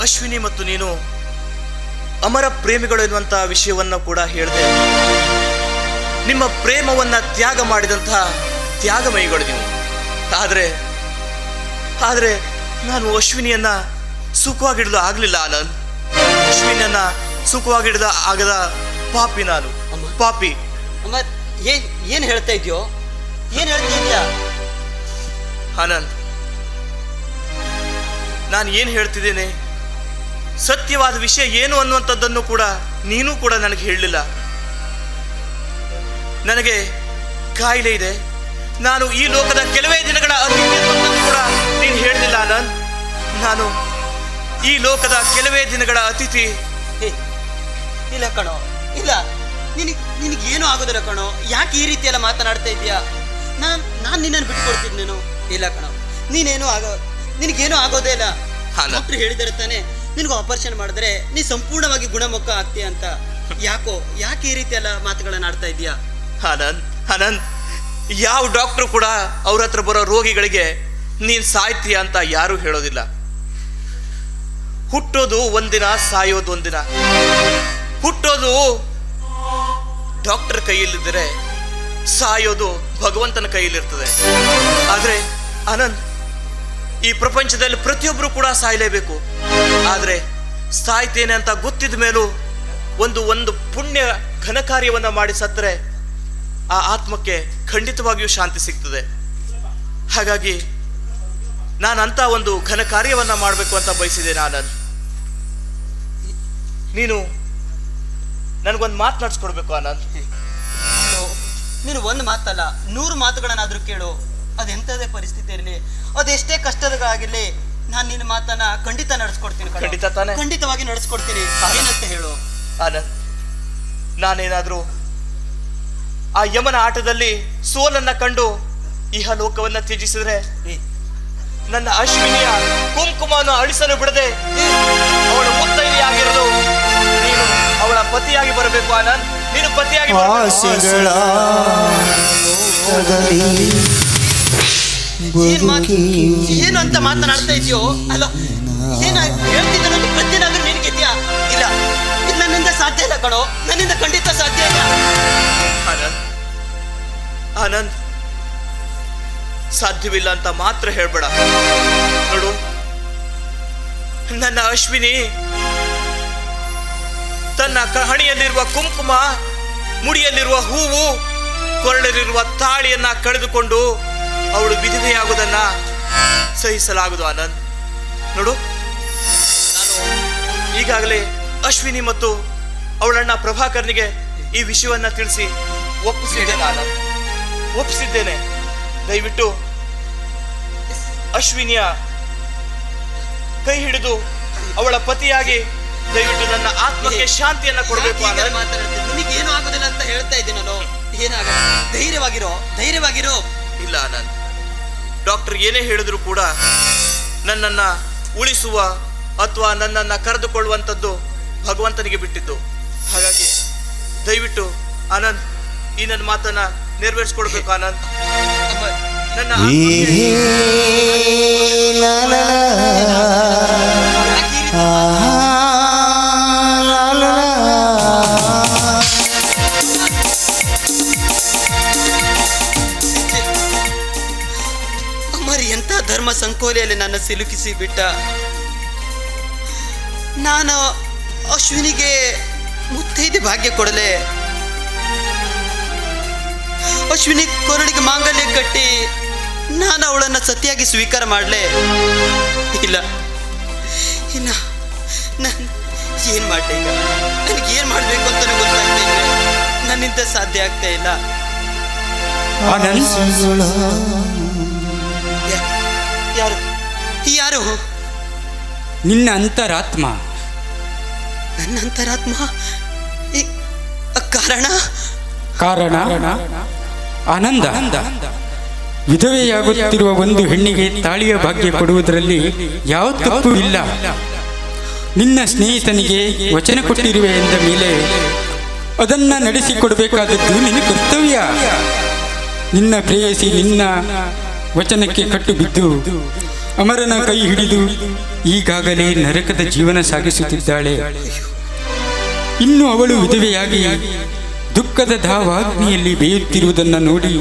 ಅಶ್ವಿನಿ ಮತ್ತು ನೀನು ಅಮರ ಪ್ರೇಮಿಗಳು ಎನ್ನುವಂತಹ ವಿಷಯವನ್ನು ಕೂಡ ಹೇಳಿದೆ. ನಿಮ್ಮ ಪ್ರೇಮವನ್ನ ತ್ಯಾಗ ಮಾಡಿದಂತಹ ತ್ಯಾಗಮಯಿಗಳು ನೀವು. ಆದರೆ ಆದರೆ ನಾನು ಅಶ್ವಿನಿಯನ್ನ ಸುಖವಾಗಿಡಲು ಆಗಲಿಲ್ಲ ಆನಂದ್ ಅಶ್ವಿನಿಯನ್ನ ಸುಖವಾಗಿಡದ ಆಗದ ಪಾಪಿ ನಾನು. ಪಾಪಿ. ಅಮ್ಮ ಏನ್ ಏನ್ ಹೇಳ್ತಾ ಇದೆಯೋ? ಏನ್ ಹೇಳ್ತಾ ಇದೆಯಾ? ಆನಂದ್ ನಾನು ಏನು ಹೇಳ್ತಿದ್ದೇನೆ? ಸತ್ಯವಾದ ವಿಷಯ ಏನು ಅನ್ನುವಂಥದ್ದನ್ನು ಕೂಡ ನೀನು ಕೂಡ ನನಗೆ ಹೇಳಲಿಲ್ಲ. ನನಗೆ ಕಾಯಿಲೆ ಇದೆ. ನಾನು ಈ ಲೋಕದ ಕೆಲವೇ ದಿನಗಳ ಅತಿಥಿ ಕೂಡ ನೀನು ಹೇಳಲಿಲ್ಲ ನಾನು ನಾನು ಈ ಲೋಕದ ಕೆಲವೇ ದಿನಗಳ ಅತಿಥಿ. ಇಲ್ಲ ಕಣೋ ಇಲ್ಲ. ನಿನಗೆ ನಿನಗೇನು ಆಗೋದಿಲ್ಲ ಕಣೋ. ಯಾಕೆ ಈ ರೀತಿ ಎಲ್ಲ ಮಾತನಾಡ್ತಾ ಇದೀಯಾ ನಾನ್ ನಾನ್ ನಿನ್ನನ್ನು ಬಿಟ್ಕೊಡ್ತೀನಿ ನೀನು. ಇಲ್ಲ ಕಣೋ ನೀನೇನು ಆಗೋ ನಿನಗೇನು ಆಗೋದೇ ಇಲ್ಲ. ಡಾಕ್ಟ್ರು ಹೇಳಿದಾರೆ ತಾನೆ. ನಿನಗೆ ಆಪರೇಷನ್ ಮಾಡಿದ್ರೆ ನೀ ಸಂಪೂರ್ಣವಾಗಿ ಗುಣಮುಖ ಆಗ್ತೀಯ ಅಂತ ಯಾಕೋ, ಯಾಕೆ ಈ ರೀತಿ ಎಲ್ಲ ಮಾತುಗಳನ್ನ ಆಡ್ತಾ ಇದೀಯಾ ಅನಂತ್ ಅನಂತ್, ಯಾವ ಡಾಕ್ಟ್ರು ಕೂಡ ಅವ್ರ ಹತ್ರ ಬರೋ ರೋಗಿಗಳಿಗೆ ನೀನ್ ಸಾಯ್ತೀಯ ಅಂತ ಯಾರು ಹೇಳೋದಿಲ್ಲ. ಹುಟ್ಟೋದು ಒಂದಿನ, ಸಾಯೋದು ಒಂದಿನ. ಹುಟ್ಟೋದು ಡಾಕ್ಟರ್ ಕೈಯಲ್ಲಿದ್ದರೆ ಸಾಯೋದು ಭಗವಂತನ ಕೈಯಲ್ಲಿರ್ತದೆ. ಆದ್ರೆ ಅನಂತ್, ಈ ಪ್ರಪಂಚದಲ್ಲಿ ಪ್ರತಿಯೊಬ್ಬರು ಕೂಡ ಸಾಯಲೇಬೇಕು. ಆದ್ರೆ ಸಾಯ್ತೇನೆ ಅಂತ ಗೊತ್ತಿದ ಮೇಲೂ ಒಂದು ಒಂದು ಪುಣ್ಯ ಘನ ಕಾರ್ಯವನ್ನ ಮಾಡಿ ಸತ್ತರೆ ಆ ಆತ್ಮಕ್ಕೆ ಖಂಡಿತವಾಗಿಯೂ ಶಾಂತಿ ಸಿಗ್ತದೆ. ಹಾಗಾಗಿ ನಾನು ಅಂತ ಒಂದು ಘನ ಕಾರ್ಯವನ್ನ ಮಾಡಬೇಕು ಅಂತ ಬಯಸಿದೆ ನಾನು. ನೀನು ನನಗೊಂದು ಮಾತನಾಡ್ಸ್ಕೊಡ್ಬೇಕು ಆನಂದ್. ನೀನು ಒಂದು ಮಾತಲ್ಲ, ನೂರು ಮಾತುಗಳನ್ನಾದರೂ ಕೇಳು. ಅದೆಂಥದೇ ಪರಿಸ್ಥಿತಿ ಇರಲಿ, ಅದೆಷ್ಟೇ ಕಷ್ಟದಗಾಗಿರ್ಲಿ ನಾನು ನಿನ್ನ ಮಾತನ್ನ ಖಂಡಿತ ನಡೆಸ್ಕೊಡ್ತೀನಿ ಕಣೋ. ಖಂಡಿತ ತಾನೇ? ಖಂಡಿತವಾಗಿ ನಡೆಸ್ಕೊಡ್ತೀನಿ ಏನಂತ ಹೇಳು ಆನಂದ್ ನಾನೇನಾದ್ರೂ ಆ ಯಮನ ಆಟದಲ್ಲಿ ಸೋಲನ್ನ ಕಂಡು ಇಹ ಲೋಕವನ್ನ ತ್ಯಜಿಸಿದ್ರೆ ಏ, ನನ್ನ ಅಶ್ವಿನಿಯ ಕುಂಕುಮವನ್ನು ಅಳಿಸಲು ಬಿಡದೆ ಅವಳ ಮುತ್ತೈದೆಯಾಗಿರಲು ನೀನು ಅವಳ ಪತಿಯಾಗಿ ಬರಬೇಕು ಆನಂದ್ ನೀನು ಪತಿಯಾಗಿ ಬರಬೇಕು. ಆಸೆಗಳ ಲೋಕದಲ್ಲಿ ಏನ್ ಮಾತು ಏನು ಅಂತ ಮಾತನಾಡ್ತಾ ಇದೆಯೋ? ಅಲ್ಲ ಏನ ಹೇಳ್ತಿದ್ದಾನೋ ಪ್ರತಿನಾದ್ರೂ ನಿನಗಿದ್ಯಾ ಇಲ್ಲ. ಇದು ನನ್ನಿಂದ ಸಾಧ್ಯ ಇಲ್ಲ ಕಣೋ. ನನ್ನಿಂದ ಖಂಡಿತ ಸಾಧ್ಯ ಇಲ್ಲ. ಆನಂದ್. ಆನಂದ್. ಸಾಧ್ಯವಿಲ್ಲ ಅಂತ ಮಾತ್ರ ಹೇಳ್ಬೇಡ. ನೋಡು. ನನ್ನ ಅಶ್ವಿನಿ, ತನ್ನ ಕಹಣಿಯಲ್ಲಿರುವ ಹಣೆಯಲ್ಲಿರುವ ಕುಂಕುಮ, ಮುಡಿಯಲ್ಲಿರುವ ಹೂವು, ಕೊರಳಲ್ಲಿರುವ ತಾಳಿಯನ್ನ ಕಳೆದುಕೊಂಡು ಅವಳು ವಿಧವೆಯಾಗುವುದನ್ನ ಸಹಿಸಲಾಗದು ಆನಂದ್. ನೋಡು ನಾನು ಈಗಾಗಲೇ ಅಶ್ವಿನಿ ಮತ್ತು ಅವಳಣ್ಣ ಪ್ರಭಾಕರ್ನಿಗೆ ಈ ವಿಷಯವನ್ನ ತಿಳಿಸಿ ಒಪ್ಪಿಸಿದ್ದೇನೆ ನಾನು ಒಪ್ಪಿಸಿದ್ದೇನೆ. ದಯವಿಟ್ಟು ಅಶ್ವಿನಿಯ ಕೈ ಹಿಡಿದು ಅವಳ ಪತಿಯಾಗಿ ದಯವಿಟ್ಟು ನನ್ನ ಆತ್ಮಕ್ಕೆ ಶಾಂತಿಯನ್ನ ಕೊಡಬೇಕು ನಿನಗೆ ಏನು? ಆಗೋದಿಲ್ಲ ಅಂತ ಹೇಳ್ತಾ ಇದ್ದೀನಿ ಏನಾಗ ಧೈರ್ಯವಾಗಿರೋ ಧೈರ್ಯವಾಗಿರೋ. ಇಲ್ಲ ಆನಂದ್. ಡಾಕ್ಟರ್ ಏನೇ ಹೇಳಿದ್ರು ಕೂಡ ನನ್ನನ್ನು ಉಳಿಸುವ ಅಥವಾ ನನ್ನನ್ನು ಕರೆದುಕೊಳ್ಳುವಂಥದ್ದು ಭಗವಂತನಿಗೆ ಬಿಟ್ಟಿದ್ದು. ಹಾಗಾಗಿ ದಯವಿಟ್ಟು ಆನಂದ್ ಈ ನನ್ನ ಮಾತನ್ನ ನೆರವೇರಿಸ್ಕೊಡ್ಬೇಕು ಆನಂದ್ ನನ್ನ ಸಿಲುಕಿಸಿ ಬಿಟ್ಟ ನಾನು ಅಶ್ವಿನಿಗೆ ಮುತ್ತೈದೆ ಭಾಗ್ಯ ಕೊಡಲೆ. ಅಶ್ವಿನಿ ಕೊರಳಿಗೆ ಮಾಂಗಲ್ಯ ಕಟ್ಟಿ ನಾನು ಅವಳನ್ನು ಸತಿಯಾಗಿ ಸ್ವೀಕಾರ ಮಾಡಲೆ. ಇಲ್ಲ ಇಲ್ಲ ನಾನು ಏನು ಮಾಡಲಿ ನನಗೆ ಏನು ಮಾಡಬೇಕು ಅಂತ ಗೊತ್ತಾಗ್ತಾ ಇಲ್ಲ. ನನ್ನಿಂದ ಸಾಧ್ಯ ಆಗ್ತಾ ಇಲ್ಲ. ಯಾರು? ನಿನ್ನ ಅಂತರಾತ್ಮ. ನನ್ನ ಅಂತರಾತ್ಮ? ಈ- ಕಾರಣ? ಕಾರಣ? ಆನಂದ. ವಿಧವೆಯಾಗುತ್ತಿರುವ ಒಂದು ಹೆಣ್ಣಿಗೆ ತಾಳಿಯ ಭಾಗ್ಯ ಕೊಡುವುದರಲ್ಲಿ ಯಾವ ತಪ್ಪು ಇಲ್ಲ. ನಿನ್ನ ಸ್ನೇಹಿತನಿಗೆ ವಚನ ಕೊಟ್ಟಿರುವೆ ಎಂದ ಮೇಲೆ ಅದನ್ನ ನಡೆಸಿಕೊಡಬೇಕಾದದ್ದು ನಿನ್ನ ಕರ್ತವ್ಯ. ನಿನ್ನ ಪ್ರೇಯಸಿ ನಿನ್ನ ವಚನಕ್ಕೆ ಕಟ್ಟು ಬಿದ್ದು ಅಮರನ ಕೈ ಹಿಡಿದು ಈಗಾಗಲೇ ನರಕದ ಜೀವನ ಸಾಗಿಸುತ್ತಿದ್ದಾಳೆ. ಇನ್ನು ಅವಳು ವಿಧವೆಯಾಗಿ ದುಃಖದ ಧಾವಾಗ್ನಿಯಲ್ಲಿ ಬೇಯುತ್ತಿರುವುದನ್ನು ನೋಡಿ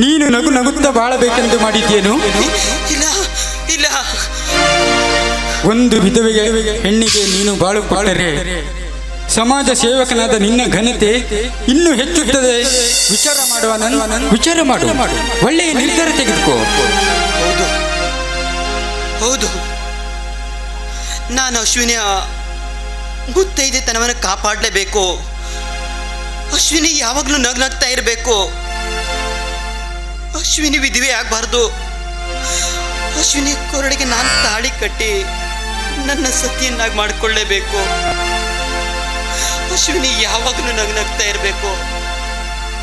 ನೀನು ನಗು ನಗುತ್ತ ಬಾಳಬೇಕೆಂದು ಮಾಡಿದ್ದೇನು? ಒಂದು ವಿಧವೆಯ ಹೆಣ್ಣಿಗೆ ನೀನು ಬಾಳು ಬಾಳರೆ ಸಮಾಜ ಸೇವಕನಾದ ನಿನ್ನ ಘನತೆ ಇನ್ನೂ ಹೆಚ್ಚುತ್ತದೆ. ವಿಚಾರ ಮಾಡುವ ನನ್ನ ವಿಚಾರ ಮಾಡು. ಒಳ್ಳೆಯ ನಿರ್ಧಾರ ತೆಗೆದುಕೋ. ಹೌದು. ನಾನು ಅಶ್ವಿನಿಯ ಮುತ್ತೈದೆತನವನ್ನು ಕಾಪಾಡಲೇಬೇಕು. ಅಶ್ವಿನಿ ಯಾವಾಗಲೂ ನಗ್ನಗ್ತಾ ಇರಬೇಕು. ಅಶ್ವಿನಿ ವಿಧವೆ ಆಗಬಾರ್ದು. ಅಶ್ವಿನಿ ಕೊರಡಿಗೆ ನಾನು ತಾಳಿ ಕಟ್ಟಿ ನನ್ನ ಸತಿಯನ್ನಾಗಿ ಮಾಡಿಕೊಳ್ಳೇಬೇಕು. ಅಶ್ವಿನಿ ಯಾವಾಗಲೂ ನಗ್ನಗ್ತಾ ಇರಬೇಕು.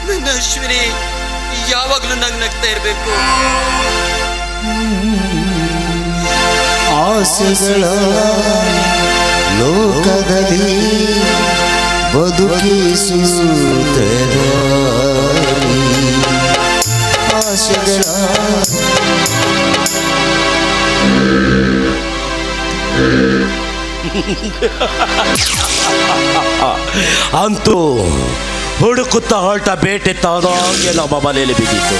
ನನ್ನ ಅಶ್ವಿನಿ ಯಾವಾಗಲೂ ನಗ್ನಗ್ತಾ ಇರಬೇಕು. ಆಸೆಗಳ ಲೋಕದಲ್ಲಿ ಬದುಕಿಸುತ್ತದೆ ಆಸೆಗಳ ಅಂತೂ ಹುಡುಕುತ್ತಾ ಹೊರಟ ಬೇಟೆ ತಾನಾಗೆ ನಮ್ಮ ಮನೆಯಲ್ಲಿ ಬಿದ್ದಿತ್ತು.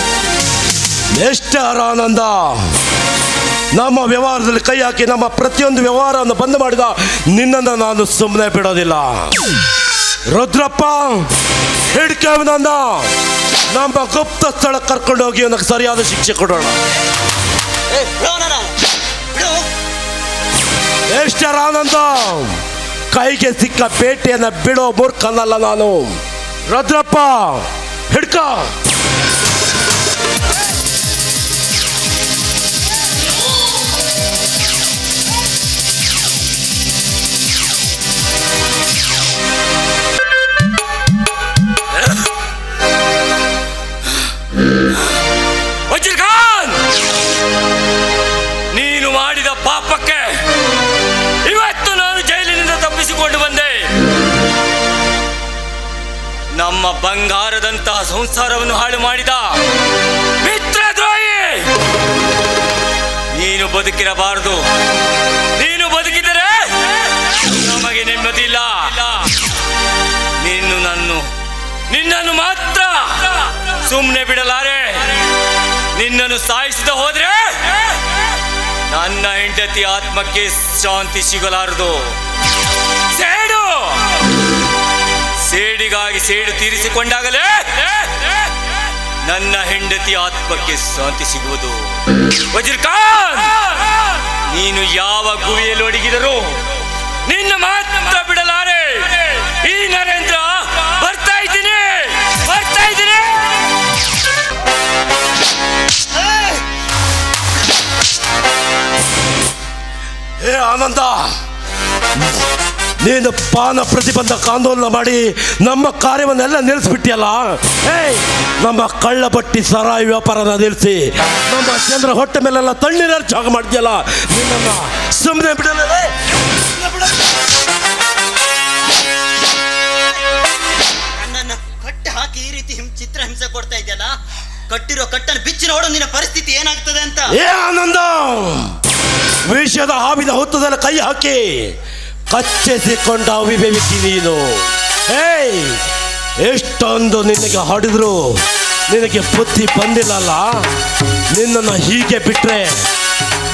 ಎಷ್ಟರ ಆನಂದ ನಮ್ಮ ವ್ಯವಹಾರದಲ್ಲಿ ಕೈ ಹಾಕಿ ನಮ್ಮ ಪ್ರತಿಯೊಂದು ವ್ಯವಹಾರವನ್ನು ಬಂದ್ ಮಾಡಿದ ನಿನ್ನನ್ನು ನಾನು ಸುಮ್ಮನೆ ಬಿಡೋದಿಲ್ಲ. ರುದ್ರಪ್ಪ ಹಿಡ್ಕವನನ್ನ ನಮ್ಮ ಗುಪ್ತ ಸ್ಥಳ ಕರ್ಕೊಂಡು ಹೋಗಿ ಅವನಿಗೆ ಸರಿಯಾದ ಶಿಕ್ಷೆ ಕೊಡೋಣ. ಎಷ್ಟರ ಆನಂದ ಕೈಗೆ ಸಿಕ್ಕ ಬೇಟೆಯನ್ನು ಬಿಡೋ ಮೂರ್ಖನಲ್ಲ ನಾನು. ರುದ್ರಪ್ಪ ಹಿಡ್ಕ. ನಮ್ಮ ಬಂಗಾರದಂತಹ ಸಂಸಾರವನ್ನು ಹಾಳು ಮಾಡಿದ ಮಿತ್ರದ್ರೋಹಿ! ನೀನು ಬದುಕಿರಬಾರದು. ನೀನು ಬದುಕಿದರೆ ನಮಗೆ ನೆಮ್ಮದಿ ಇಲ್ಲ ನೀನು ನನ್ನ ನಿನ್ನನ್ನು ಮಾತ್ರ ಸುಮ್ಮನೆ ಬಿಡಲಾರೆ. ನಿನ್ನನ್ನು ಸಾಯಿಸದ ಹೋದ್ರೆ ನನ್ನ ಹೆಂಡತಿ ಆತ್ಮಕ್ಕೆ ಶಾಂತಿ ಸಿಗಲಾರದು. ಸೇಡಿಗಾಗಿ ಸೇಡು ತೀರಿಸಿಕೊಂಡಾಗಲೇ ನನ್ನ ಹೆಂಡತಿ ಆತ್ಮಕ್ಕೆ ಶಾಂತಿ ಸಿಗುವುದು. ವಜೀರ್ ಖಾನ್ ನೀನು ಯಾವ ಗುವಿಯಲ್ಲಿ ಒಡಗಿದರು ನಿನ್ನ ಮಾತ್ರ ಬಿಡಲಾರೆ. ಈ ನರೇಂದ್ರ ಬರ್ತಾ ಇದ್ದೀನಿ. ಬರ್ತಾ ಇದ್ದೀನಿ. ಏ, ಆನಂದ! ನೀನು ಪಾನ ಪ್ರತಿಬಂಧಕ ಆಂದೋಲನ ಮಾಡಿ ನಮ್ಮ ಕಾರ್ಯವನ್ನೆಲ್ಲ ನಿಲ್ಲಿಸ್ಬಿಟ್ಟಿಯಲ್ಲ? ಏಯ್ ನಮ್ಮ ಕಳ್ಳ ಬಟ್ಟಿ ಸರಾಯಿ ವ್ಯಾಪಾರನ ನಿಲ್ಲಿಸಿ ನಮ್ಮ ಚಂದ್ರ ಹೊಟ್ಟೆ ಮೇಲೆಲ್ಲ ತಣ್ಣೀರ ಜಾಗ ಮಾಡಿದ್ಯಲ್ಲ ನಿನ್ನನ್ನು ಸುಮ್ಮನೆ ಬಿಡಲ್ಲ? ನನ್ನನ್ನ ಕಟ್ಟಿ ಹಾಕಿ ಈ ರೀತಿ ಹಿಂ ಚಿತ್ರ ಹಿಂಸೆ ಕೊಡ್ತಾ ಇದೆಯಲ್ಲ? ಕಟ್ಟಿರೋ ಕಟ್ಟನ್ನು ಬಿಚ್ಚಿ ನೋಡು ನಿನ್ನ ಪರಿಸ್ಥಿತಿ ಏನಾಗ್ತದೆ ಅಂತ? ಏ ಆನಂದ! ವಿಷಯದ ಹಾವಿದ ಹೊತ್ತದಲ್ಲಿ ಕೈ ಹಾಕಿ ಕಚ್ಚೆಸಿಕೊಂಡ ಅವಿಬೇಕಿ ನೀನು ಏಯ್, ಎಷ್ಟೊಂದು ನಿನಗೆ ಹೊಡೆದ್ರು, ನಿನಗೆ ಬುದ್ಧಿ ಬಂದಿಲ್ಲಲ್ಲ? ನಿನ್ನನ್ನು ಹೀಗೆ ಬಿಟ್ರೆ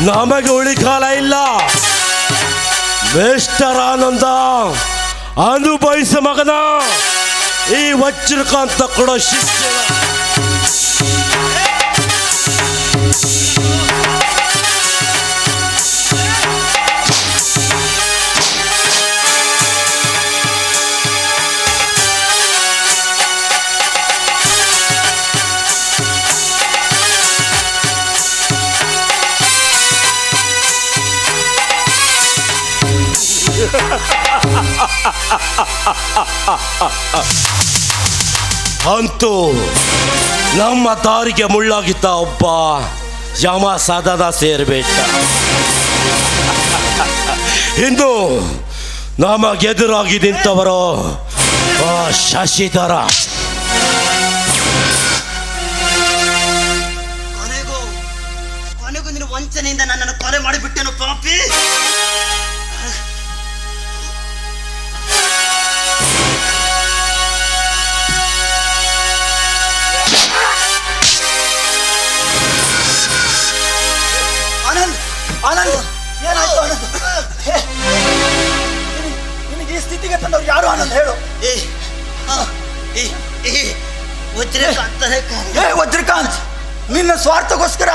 ನಮಗೆ ಉಳಿಕಾಲ ಇಲ್ಲ. ಮಿಸ್ಟರ್ ಆನಂದ, ಅನುಭವಿಸ ಮಗನ. ಈ ವಜ್ರಕಾಂತ ಕೊಡೋ ಶಿಕ್ಷೆ ಅಂತೂ ನಮ್ಮ ದಾರಿಗೆ ಮುಳ್ಳಾಗಿದ್ದ ಒಬ್ಬ ಯಮ ಸದನ ಸೇರ್ಬೇಕ. ಇಂದು ನಮಗೆದುರಾಗಿ ನಿಂತವರು ಶಶಿಧರ. ಆನಂದ್ ಏನಾಯ್ತು ಆನಂದ್ ಹೇ, ನಿನಗೆ- ನಿನಗೆ ಈ ಸ್ಥಿತಿಗೆ ತಂದವ್ರು ಯಾರು ಆನಂದ್ ಹೇಳು ಏ ಆ, ಏ, ಏ, ವಜ್ರಕಾಂತನೇ ಕಾರಣ. ಹೇ ವಜ್ರಕಾಂತ್ ನಿನ್ನ ಸ್ವಾರ್ಥಕ್ಕೋಸ್ಕರ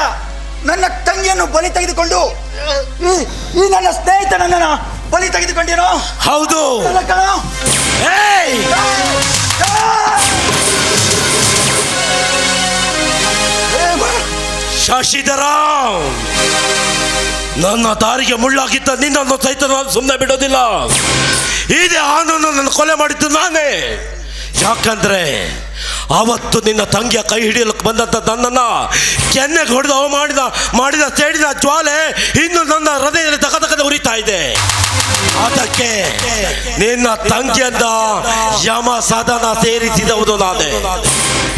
ನನ್ನ ತಂಗಿಯನ್ನು ಬಲಿ ತೆಗೆದುಕೊಂಡು ಈ ಈ ನನ್ನ ಸ್ನೇಹಿತನನ್ನ ಬಲಿ ತೆಗೆದುಕೊಂಡಿರೋ ಹೌದು ಅಲ್ಲ ಕಣೋ. ಏಯ್ ಏ, ಬಾ. ಶಶಿಧರ ನನ್ನ ದಾರಿಗೆ ಮುಳ್ಳಾಗಿದ್ದ ನಿನ್ನನ್ನು ಸಹಿತ ನಾನು ಸುಮ್ಮನೆ ಬಿಡೋದಿಲ್ಲ. ಇದೇ ಆನಂದ ನನ್ನ ಕೊಲೆ ಮಾಡಿದ್ದು ನಾನೇ. ಯಾಕಂದ್ರೆ ಅವತ್ತು ನಿನ್ನ ತಂಗಿಯ ಕೈ ಹಿಡಿಯಲಿಕ್ಕೆ ಬಂದಂತ ತನ್ನನ್ನ ಕೆನ್ನೆಗೆ ಹೊಡೆದು ಅವ ಮಾಡಿದ ಮಾಡಿದ ತೇಡಿದ ಜ್ವಾಲೆ ಇನ್ನು ನನ್ನ ಹೃದಯದಲ್ಲಿ ತಗದಕದ ಉರಿತಾ ಇದೆ. ಅದಕ್ಕೆ ನಿನ್ನ ತಂಗಿಯನ್ನ ಯಮ ಸದನ ಸೇರಿಸಿದವುದು ನಾನೇ.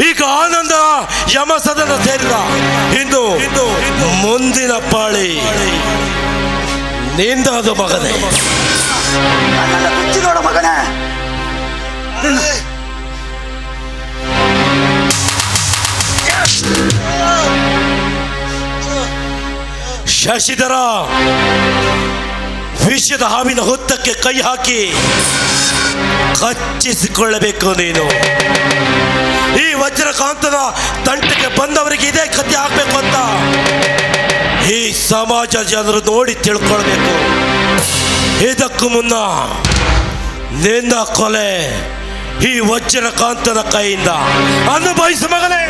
ಈಗ ಆನಂದ ಯಮ ಸದನ ಸೇರಿದ. ಇನ್ನು ಮುಂದಿನ ಪಾಳಿ ನಿಂದ ಅದು ಮಗನೇ. ಮಗನೇ ಶಶಿಧರ, ವಿಷದ ಹಾವಿನ ಹುತ್ತಕ್ಕೆ ಕೈ ಹಾಕಿ ಕಚ್ಚಿಸಿಕೊಳ್ಳಬೇಕು ನೀನು. ಈ ವಜ್ರಕಾಂತನ ತಂಟಕ್ಕೆ ಬಂದವರಿಗೆ ಇದೇ ಕಥೆ ಹಾಕಬೇಕು ಅಂತ ಈ ಸಮಾಜ ಜನರು ನೋಡಿ ತಿಳ್ಕೊಳ್ಬೇಕು. ಇದಕ್ಕೂ ಮುನ್ನ ನಿನ್ನ ಕೊಲೆ ಈ ವಜ್ರಕಾಂತನ ಕೈಯಿಂದ. ಅನುಭವಿಸ ಮಗನೇ.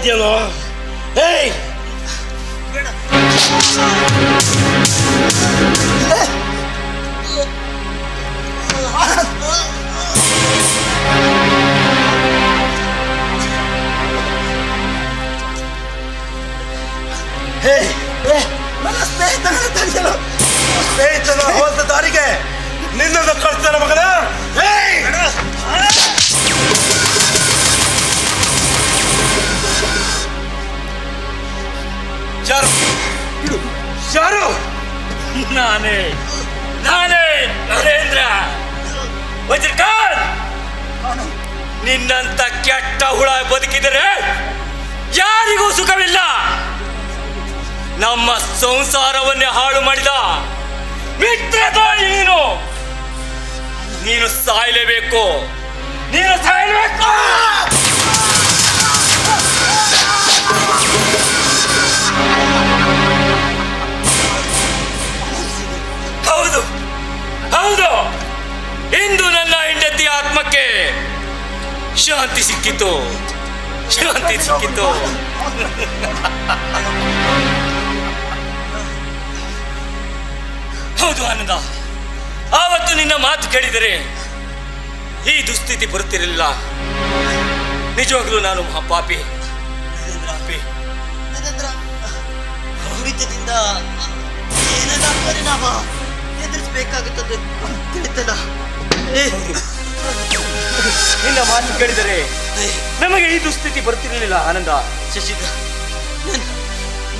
电脑 ನಮ್ಮ ಸಂಸಾರವನ್ನೇ ಹಾಳು ಮಾಡಿದ. ನೀನು. ನೀನು ಸಾಯಲೇಬೇಕು. ನೀನು ಸಾಯಲೇಬೇಕು. ಹೌದು. ಹೌದು. ಇಂದು ನನ್ನ ಹೆಂಡತಿ ಆತ್ಮಕ್ಕೆ ಶಾಂತಿ ಸಿಕ್ಕಿತು. ಶಾಂತಿ ಸಿಕ್ಕಿತು. ಹೌದು ಆನಂದ. ಆವತ್ತು ನಿನ್ನ ಮಾತು ಕೇಳಿದರೆ ಈ ದುಸ್ಥಿತಿ ಬರುತ್ತಿರಲಿಲ್ಲ. ನಿಜವಾಗ್ಲೂ ನಾನು ಮಹಾಪಾಪಿ. ಏನೆಲ್ಲ ಪರಿಣಾಮ ಎದುರಿಸಬೇಕಾಗುತ್ತದೆ ತಿಳಿತಲ್ಲ. ನಿನ್ನ ಮಾತು ಕೇಳಿದರೆ ನಮಗೆ ಈ ದುಸ್ಥಿತಿ ಬರುತ್ತಿರಲಿಲ್ಲ ಆನಂದ. ಶಶಿಧರ್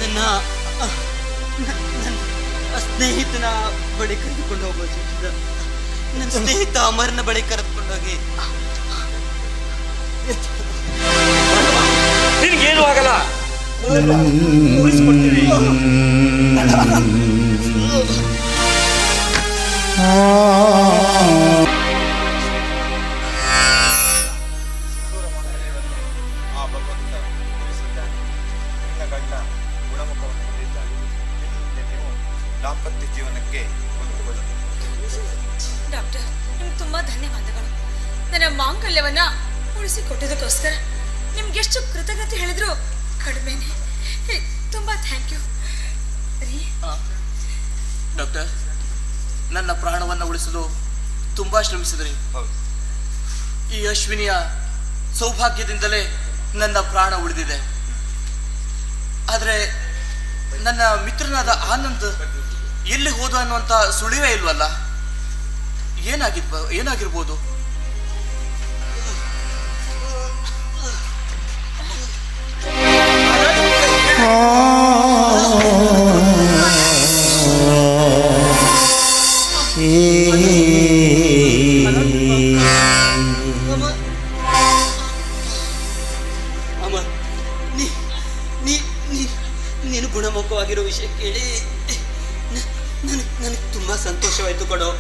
ನನ್ನ ಸ್ನೇಹಿತನ ಬಳಿ ಕರೆದುಕೊಂಡು ಹೋಗೋ ಶಶಿಧರ್ ನನ್ನ ಸ್ನೇಹಿತ ಅಮರನ ಬಳಿ ಕರೆದುಕೊಂಡೋಗಿ ನಿನ್ಗೇನು ಆಗಲ್ಲ? ಉಳಿಸ್ಕೊಡ್ತೀನಿ. ಆ ತುಂಬಾ ಶ್ರಮಿಸಿದ್ರಿ ಈ ಅಶ್ವಿನಿಯ ಸೌಭಾಗ್ಯದಿಂದಲೇ ನನ್ನ ಪ್ರಾಣ ಉಳಿದಿದೆ ಆದರೆ ನನ್ನ ಮಿತ್ರನಾದ ಆನಂದ್ ಎಲ್ಲಿ ಹೋದ ಅನ್ನುವಂಥ ಸುಳಿವೇ ಇಲ್ವಲ್ಲ ಏನಾಗಿರ್ಬ ಏನಾಗಿರ್ಬೋದು ಅಮ್ಮ ಗುಣಮುಖವಾಗಿರೋ ವಿಷಯ ಕೇಳಿ ನನಗೆ ನನಗೆ ತುಂಬ ಸಂತೋಷವಾಯಿತು ಕಣೋ.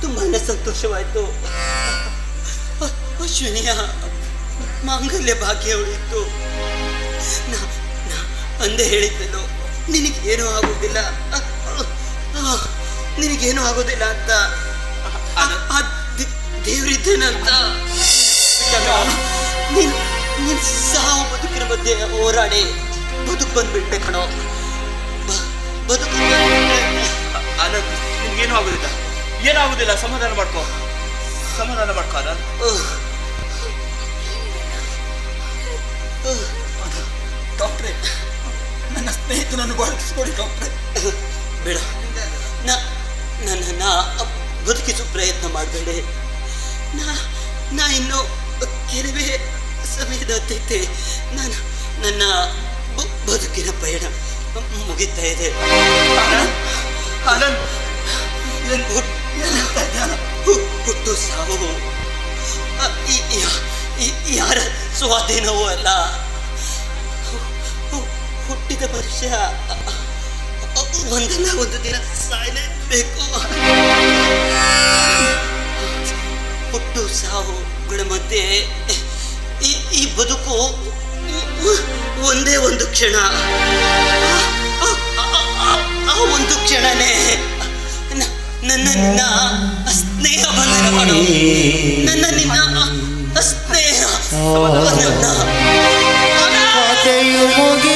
ತುಂಬಾನೇ ಸಂತೋಷವಾಯಿತು. ಅಶ್ವಿನಿಯ ಮಾಂಗಲ್ಯ ಭಾಗ್ಯ ಉಳಿಯಿತು ನಾ ಅಂದೆ ಹೇಳಿದ್ದೆಲ್ಲೋ ನಿನಗೇನೂ ಆಗೋದಿಲ್ಲ. ನಿನಗೇನು ಆಗೋದಿಲ್ಲ ಅಂತ. ದೇವ್ರಿದ್ದೇನಂತ. ನೀನು, ನೀನ್ ಸಾವು ಬದುಕಿನ ಮಧ್ಯೆ ಹೋರಾಡಿ. ಬದುಕು ಬಂದ್ಬಿಟ್ಟೆ ಕಣೋ. ಬದುಕು ಏನು ಆನಂದ್ ಆಗೋದಿಲ್ಲ. ಏನಾಗೋದಿಲ್ಲ ಸಮಾಧಾನ ಮಾಡ್ಕೋ. ಸಮಾಧಾನ ಮಾಡ್ಕೋ ಆನಂದ್. ಉಹ್. ಡಾಕ್ಟ್ರೆ ನನ್ನ ಸ್ನೇಹಿತನನ್ನು ಬಳಸಿಕೊಡಿ ಡಾಕ್ಟ್ರೆ. ಬೇಡ. ನಾ ನನ್ನನ್ನು ಬದುಕಿಸೋ ಪ್ರಯತ್ನ ಮಾಡಬೇಡಿ. ನಾ ನಾ ಇನ್ನು ಕೆಲವೇ ಸಮಯದ ನಾನು ನನ್ನ ಬದುಕಿನ ಪಯಣ ಮುಗಿತಾ ಇದೆ. ಆನಂದ್ ಹುಟ್ಟು ಸಾವು. ಯಾರ ಸ್ವಾಧೀನವೂ ಅಲ್ಲ. ಹುಟ್ಟಿದ ಅ, ಒಂದಲ್ಲ ಒಂದು ದಿನ ಸಾಯಲೇಬೇಕು. ಹುಟ್ಟು ಸಾವು ಮಧ್ಯೆ ಈ ಈ ಬದುಕು ಒಂದೇ ಒಂದು ಕ್ಷಣ. ಆ- ಒಂದು ಕ್ಷಣನೇ ನನ್ನ ನಿನ್ನ ಸ್ನೇಹ ಬಂಧನ ಮಾಡು. ನನ್ನ ನಿನ್ನ ಸ್ನೇಹ. ಕಥೆಯು ಮುಗಿಯಿದೆ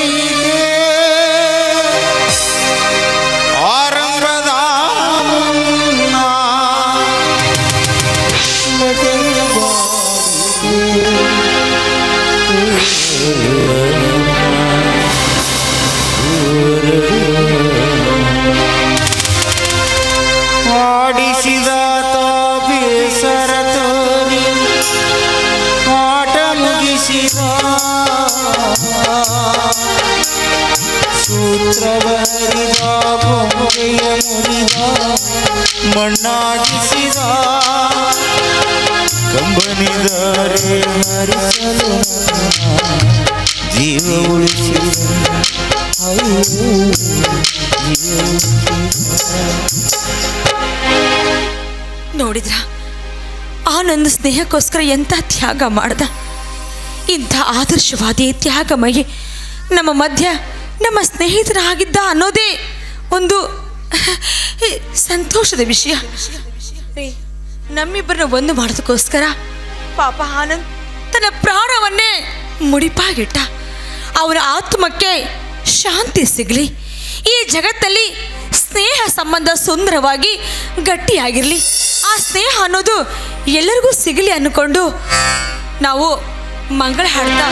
ಮಣ್ಣಾಗಿಸಿದ ಕಂಬನಿದರೆ ನನ್ನ ಜೀವ ನೋಡಿದ್ರ? ಆನಂದ್ ಸ್ನೇಹಕ್ಕೋಸ್ಕರ ಎಂಥ ತ್ಯಾಗ ಮಾಡ್ದ? ಇಂಥ ಆದರ್ಶವಾದಿ ತ್ಯಾಗಮಯಿ ನಮ್ಮ ಮಧ್ಯ ನಮ್ಮ ಸ್ನೇಹಿತರಾಗಿದ್ದ ಅನ್ನೋದೇ ಒಂದು ಸಂತೋಷದ ವಿಷಯ. ನಮ್ಮಿಬ್ಬರನ್ನ ಒಂದು ಮಾಡೋದಕ್ಕೋಸ್ಕರ ಪಾಪ ಆನಂದ್ ತನ್ನ ಪ್ರಾಣವನ್ನೇ ಮುಡಿಪಾಗಿಟ್ಟ. ಅವನ ಆತ್ಮಕ್ಕೆ ಶಾಂತಿ ಸಿಗಲಿ. ಈ ಜಗತ್ತಲ್ಲಿ ಸ್ನೇಹ ಸಂಬಂಧ ಸುಂದರವಾಗಿ ಗಟ್ಟಿಯಾಗಿರಲಿ. ಆ ಸ್ನೇಹ ಅನ್ನೋದು ಎಲ್ಲರಿಗೂ ಸಿಗಲಿ ಅಂದ್ಕೊಂಡು ನಾವು ಮಂಗಳ ಹಾಡ್ತಾ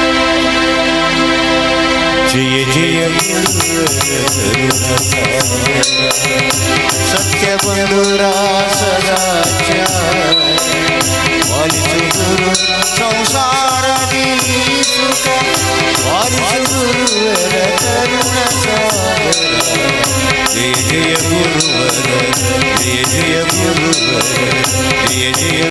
जय जय सत्यबन्धुरा सदाच्या वालिचुरु संसारदि जय जय जय जय गुरुवर। जय जय